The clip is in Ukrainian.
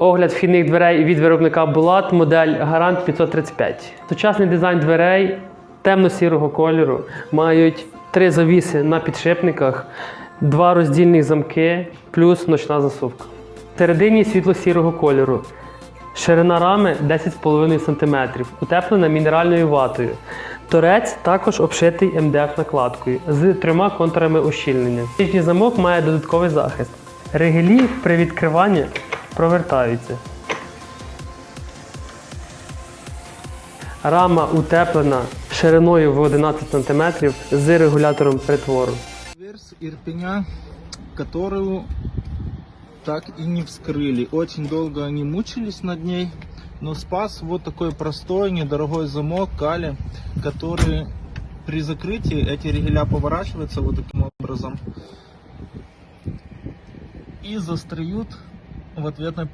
Огляд вхідних дверей від виробника Булат, модель Гарант 535. Сучасний дизайн дверей темно-сірого кольору мають три завіси на підшипниках, два роздільних замки, плюс ночна засувка. Всередині світло-сірого кольору. Ширина рами 10,5 см, утеплена мінеральною ватою. Торець також обшитий МДФ накладкою з трьома контурами ущільнення. Нижній замок має додатковий захист. Ригелі при відкриванні провертаються. Рама утеплена шириною в 11 см з регулятором притвору. Дверь с Ирпеня, которую так и не вскрыли. Очень долго они мучились над ней, но спас вот такой простой, недорогой замок Кали, который при закрытии эти ригеля поворачиваются вот таким образом и застреют в ответный план.